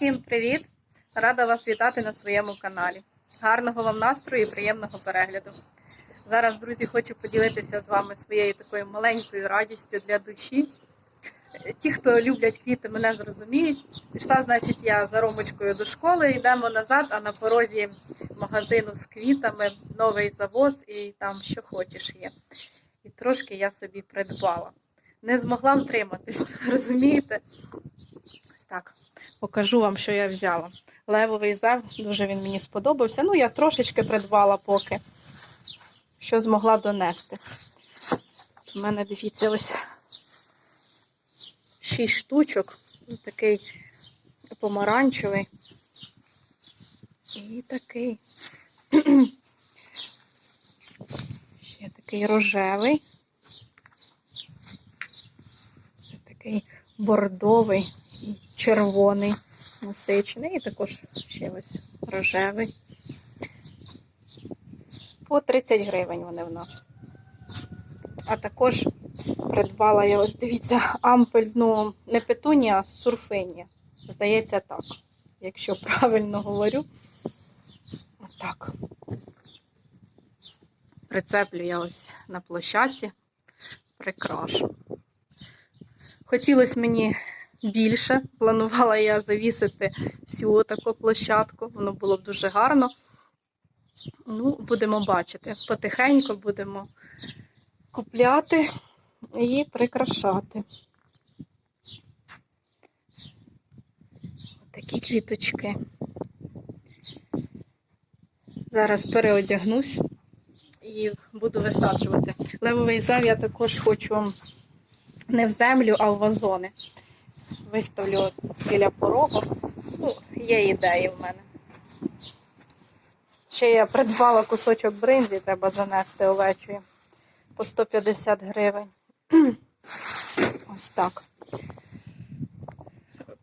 Всім привіт! Рада вас вітати на своєму каналі. Гарного вам настрою і приємного перегляду. Зараз, друзі, хочу поділитися з вами своєю такою маленькою радістю для душі. Ті, хто люблять квіти, мене зрозуміють. Пішла, значить, я за ромочкою до школи, йдемо назад, а на порозі магазину з квітами новий завоз і там що хочеш є. І трошки я собі придбала. Не змогла втриматись, розумієте? Так. Покажу вам, що я взяла. Левовий зев, дуже він мені сподобався. Ну, я трошечки придбала поки, що змогла донести. У мене, дивіться, ось шість штучок. Ось Такий помаранчевий. І такий. Ще такий рожевий. Такий бордовий червоний насичений, і також ще ось рожевий. По 30 гривень вони в нас. А також придбала я ось, дивіться, ампельну не петунія, а сурфинія. Здається, так, якщо правильно говорю. Отак. Прицеплю я ось на площаці, прикрашу. Хотілося мені більше. Планувала я завісити всю таку площадку. Воно було б дуже гарно. Ну, будемо бачити. Потихеньку будемо купляти і прикрашати. Такі квіточки. Зараз переодягнусь і буду висаджувати. Левовий зав я також хочу не в землю, а в вазони. Виставлю біля порогу. Ну, є ідеї в мене. Ще я придбала кусочок бринзі, треба занести овечої по 150 гривень. Ось так.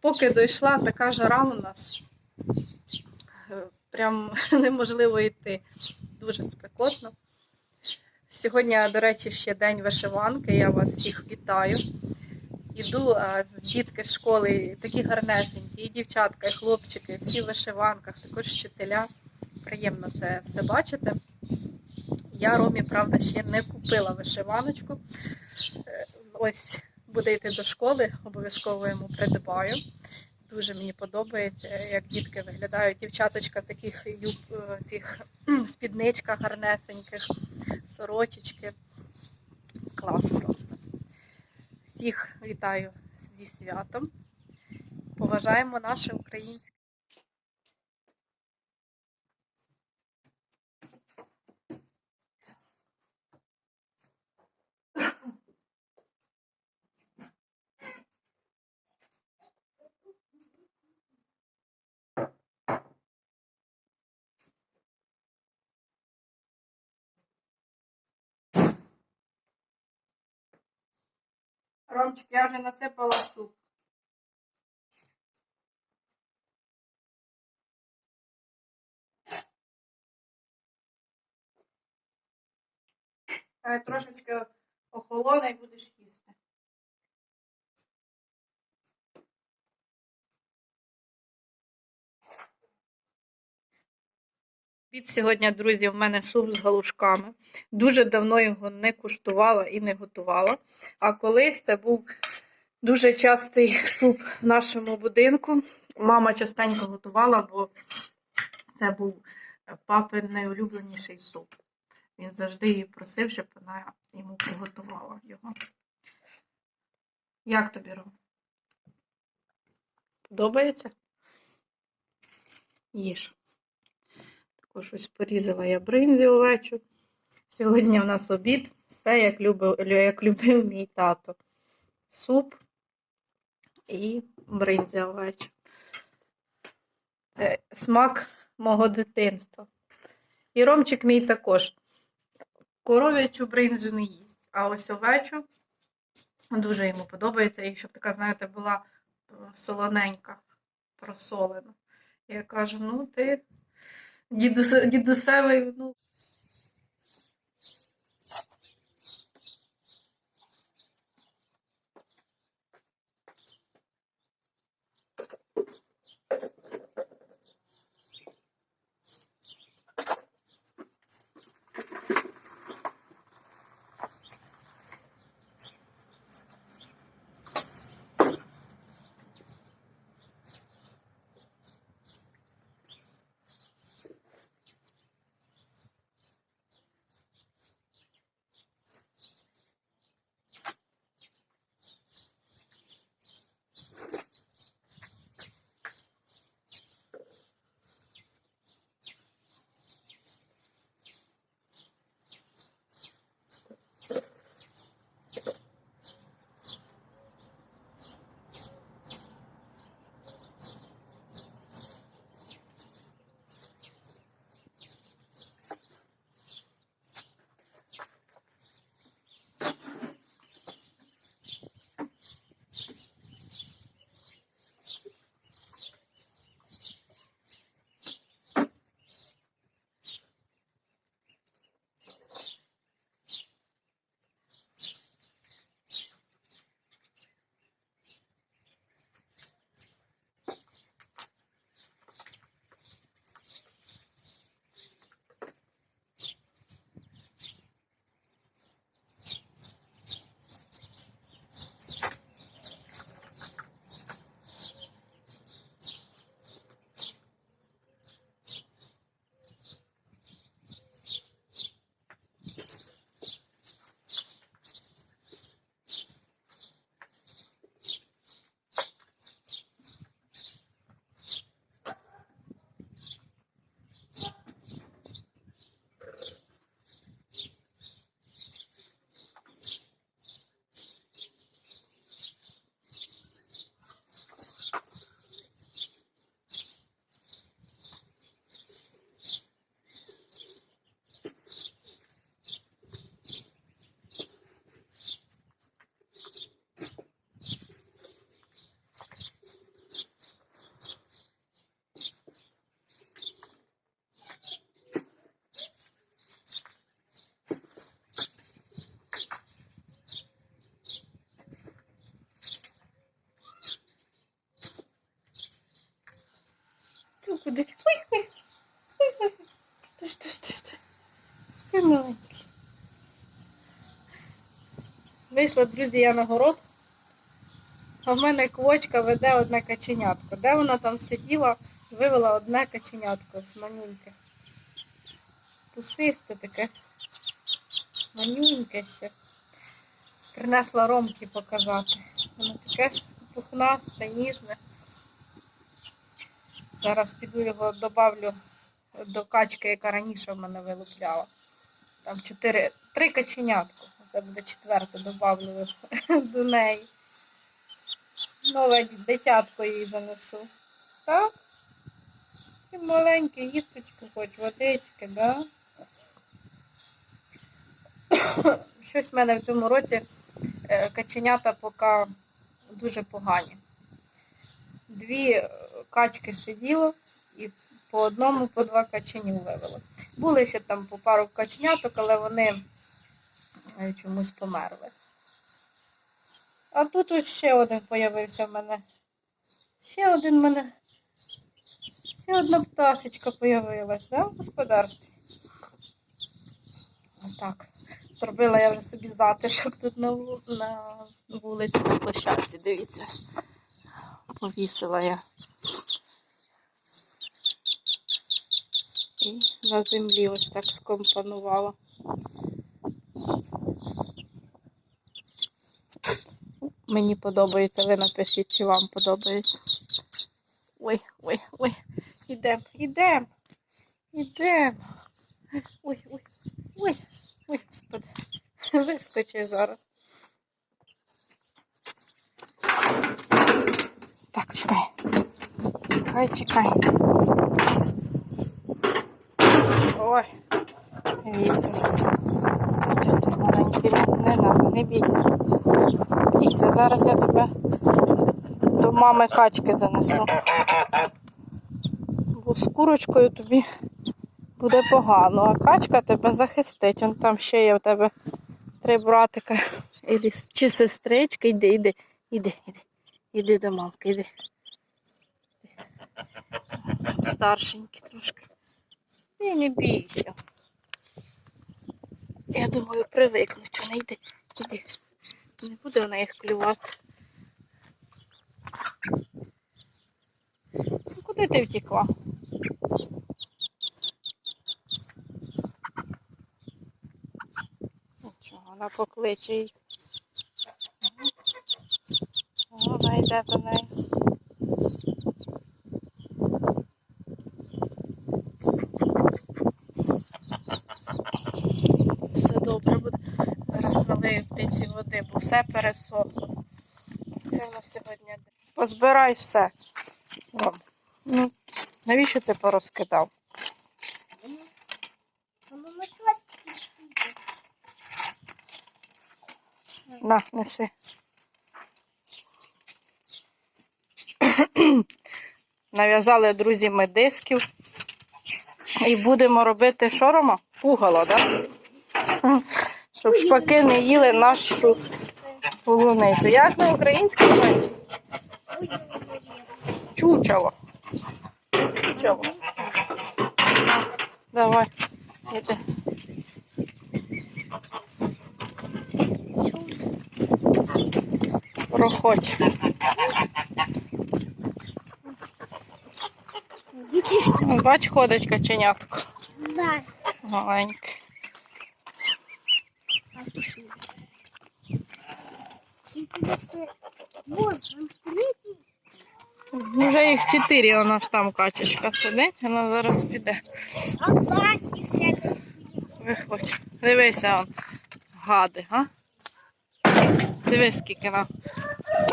Поки дійшла така жара у нас, е, прям неможливо йти. Дуже спекотно. Сьогодні, до речі, ще день вишиванки. Я вас всіх вітаю. Іду з дітки з школи, такі гарнесенькі, і дівчатка, і хлопчики, всі в вишиванках, також вчителя. Приємно це все бачити. Я Ромі, правда, ще не купила вишиваночку. Е, Ось буде йти до школи, обов'язково йому придбаю. Дуже мені подобається, як дітки виглядають. Дівчаточка в таких юб, е, цих спідничках гарнесеньких, сорочечки. Клас просто. Всіх вітаю зі святом. Поважаємо наше українське. Ромчик, я вже насипала суп. Трошечки охолоне і будеш їсти. Від сьогодні, друзі, в мене суп з галушками. Дуже давно його не куштувала і не готувала. А колись це був дуже частий суп в нашому будинку. Мама частенько готувала, бо це був папин найулюбленіший суп. Він завжди її просив, щоб вона йому приготувала його. Як тобі, Ром? Подобається? Їж. Також ось порізала я бринзі овечу. Сьогодні в нас обід. Все, як любив, як любив мій тато. Суп і бринзя овеча. Смак мого дитинства. І Ромчик мій також. Коров'ячу бринзу не їсть, а ось овечу дуже йому подобається. І щоб така, знаєте, була е, солоненька, просолена. Я кажу: ну, ти дідусевий внук. Вийшла, друзі, я на город. А в мене квочка веде одне каченятко. Де вона там сиділа, вивела одне каченятко з манюньки. Пусисте таке. Манюньке ще. Принесла ромки показати. Воно таке пухнасте, ніжне. Зараз піду його добавлю до качки, яка раніше в мене вилупляла. Там чотири, три каченятку. Це буде четверте, добавлю до неї. Нове дитятко їй занесу. Так? Ці маленькі їсточки, хоч водички, да? Щось в мене в цьому році е, каченята поки дуже погані. Дві е, качки сиділо і по одному, по два каченю вивело. Були ще там по пару каченяток, але вони чомусь померли. А тут ось ще один появився в мене. Ще один в мене. Ще одна пташечка появилась, да, в господарстві. Отак. Зробила я вже собі затишок тут на, на вулиці, на площадці. Дивіться. Повісила я. І на землі ось так скомпонувала. Мені подобається, ви напишіть, чи вам подобається. Ой, ой, ой. Ідем, ідем. Ідем. Ой, ой, ой, ой, господи. Вискочив зараз. Так, чекай. Чекай, чекай. Ой, вітер. Тут, маленький, не, надо, не бійся. Бійся, зараз я тебе до мами качки занесу. Бо з курочкою тобі буде погано, а качка тебе захистить. Он там ще є в тебе три братика чи сестрички. Іди, іди, іди, іди. Іди до мамки, іди. Там Старшенькі трошки. І не бійся. Я думаю, привикнуть. Вони йди, іди. Не буде вона їх клювати. Ну, Куди ти втекла? Нічого, вона покличе її. Вона йде за нею. Все добре буде. Зараз налию птиці води, бо все пересохло. Це на сьогодні. Позбирай все. Ром. Ну, навіщо ти порозкидав? На, неси. Нав'язали друзі ми дисків. І будемо робити що, Рома? Пугало, так? Да? Щоб шпаки не їли нашу полуницю. Як на українській мові? Чучело. Чучело. Давай, іди. Проходь. Ну, Бач, ходить каченятко. Да. Маленьке. Вже їх чотири, вона ж там качечка сидить, вона зараз піде. А. Виходь. Дивися он. Гади, га? Дивись, скільки на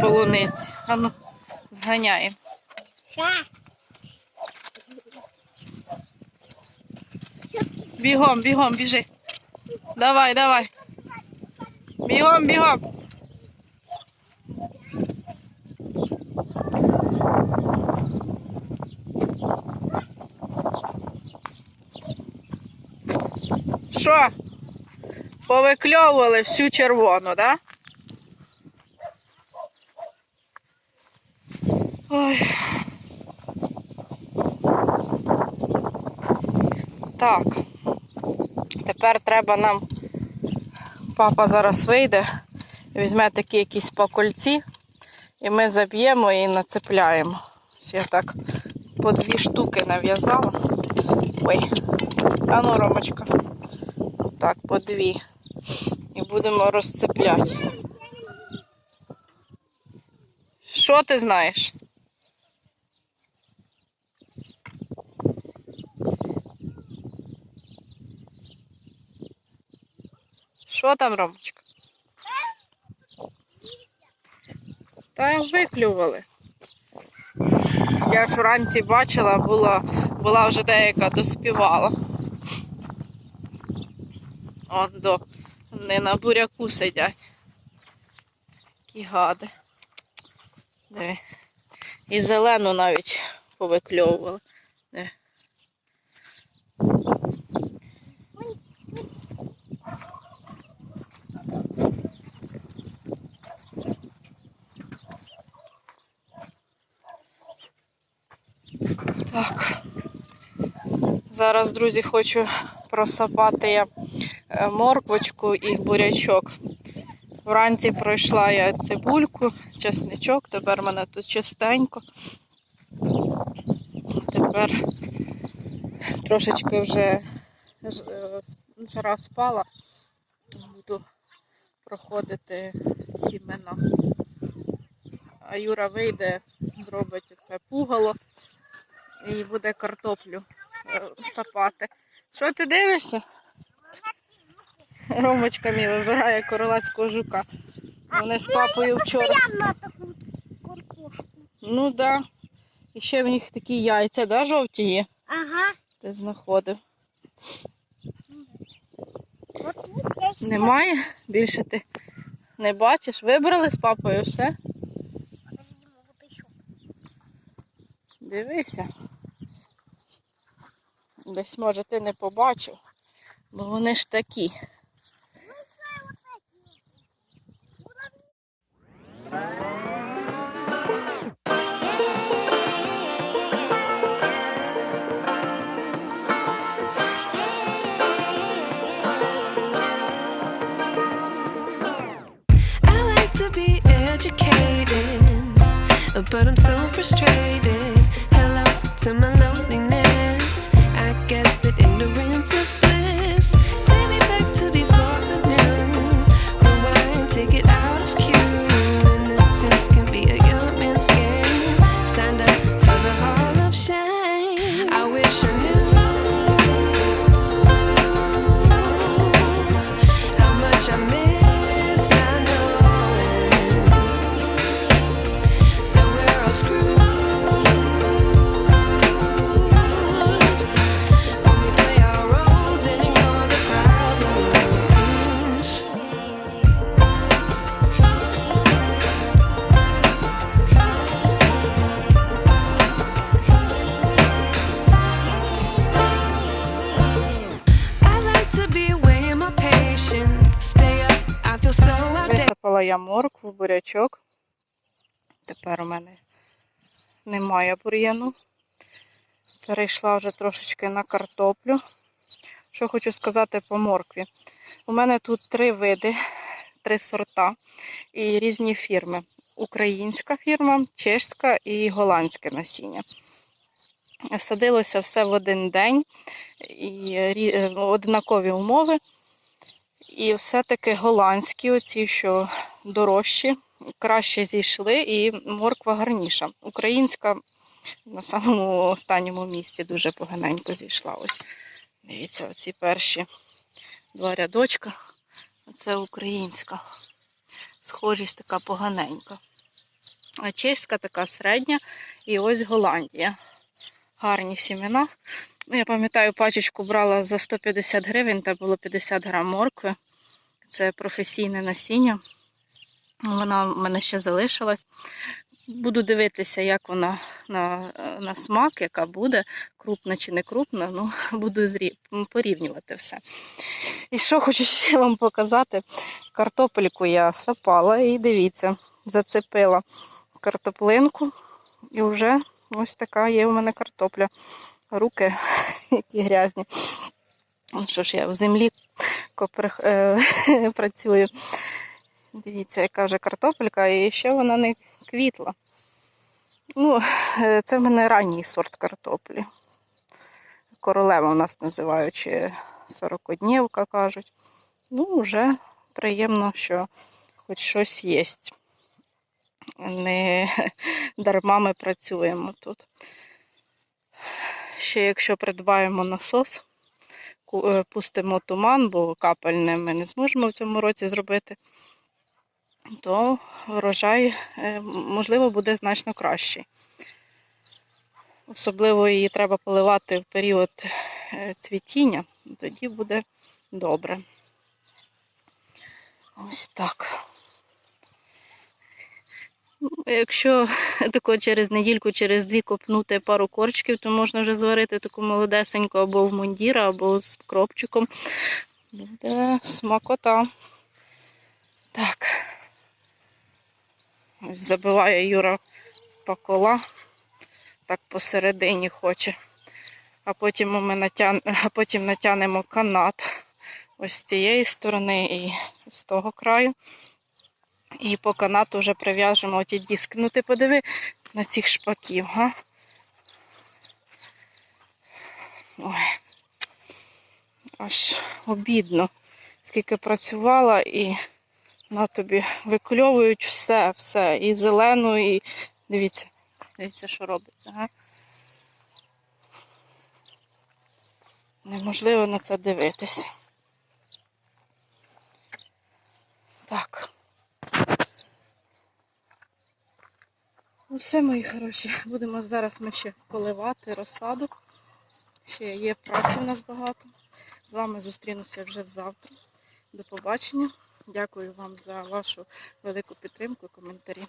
полуниці. А ну, зганяємо. Бігом, бігом, біжи. Давай, давай. Бігом, бігом. Що? Повикльовували всю червону, да? Ой. Так. Тепер треба нам. Папа зараз вийде, візьме такі якісь пакульці, і ми заб'ємо і нацепляємо. Я так по дві штуки нав'язала. Ой, а ну, Ромочка. Так, по дві. І будемо розцепляти. Що ти знаєш? Що там, Ромочка? Та виклювали. Я ж вранці бачила, була, була вже деяка доспівала. От до не на буряку сидять. Які гади. Диви. І зелену навіть повикльовували. Так. Зараз, друзі, хочу просапати я морквочку і бурячок. Вранці пройшла я цибульку, чесничок, тепер мене тут чистенько. Тепер трошечки вже е, жара спала. Буду проходити сімена. А Юра вийде, зробить це пугало і буде картоплю е, сапати. Що ти дивишся? Ромочка мій вибирає королевського жука. Вони з папою вчора. Прям таку картошку. Ну так. Да. І ще в них такі яйця, да, жовті є? Ага. Ти знаходив. Сейчас... Немає? Більше ти не бачиш. Вибрали з папою все. Дивися. Десь, може, ти не побачив, бо вони ж такі. But I'm so frustrated. Hello to my я моркву, бурячок. Тепер у мене немає бур'яну. Перейшла вже трошечки на картоплю. Що хочу сказати по моркві. У мене тут три види, три сорта і різні фірми. Українська фірма, чешська і голландське насіння. Садилося все в один день і е, однакові умови. І все-таки голландські, оці, що дорожчі, краще зійшли, і морква гарніша. Українська на самому останньому місці дуже поганенько зійшла. Ось дивіться, оці перші два рядочка. Це українська. Схожість така поганенька. А чеська така середня, і ось Голландія. Гарні сімена. Ну, Я пам'ятаю, пачечку брала за 150 гривень, та було 50 грам моркви. Це професійне насіння. Вона в мене ще залишилась. Буду дивитися, як вона на, на смак, яка буде, крупна чи не крупна. Ну, буду зрі... порівнювати все. І що хочу ще вам показати. Картопельку я сапала і дивіться, зацепила картоплинку. І вже ось така є у мене картопля. Руки, які грязні. Ну що ж, я в землі копер, е, працюю. Дивіться, яка вже картопелька, і ще вона не квітла. Ну, е, це в мене ранній сорт картоплі. Королева у нас називають, чи сорокоднівка кажуть. Ну, вже приємно, що хоч щось є. Не дарма ми працюємо тут. Ще якщо придбаємо насос, е, пустимо туман, бо капельне ми не зможемо в цьому році зробити, то врожай, е, можливо, буде значно кращий. Особливо її треба поливати в період е, цвітіння, тоді буде добре. Ось так. Якщо тако через недільку, через дві копнути пару корчиків, то можна вже зварити таку молодесеньку або в мундіра, або з кропчиком. Буде смакота. Так. Забиває Юра пакола. Так посередині хоче. А потім ми натян... а потім натягнемо канат ось з цієї сторони і з того краю. І по канату вже прив'яжемо оті диски. Ну ти подиви на цих шпаків, га? Ой. Аж обідно, скільки працювала і на тобі викльовують все, все. І зелену, і дивіться, дивіться, що робиться, га? Неможливо на це дивитись. Так. Ну, все, мої хороші. Будемо зараз ми ще поливати розсаду. Ще є праці в нас багато. З вами зустрінуся вже завтра. До побачення. Дякую вам за вашу велику підтримку, і коментарі.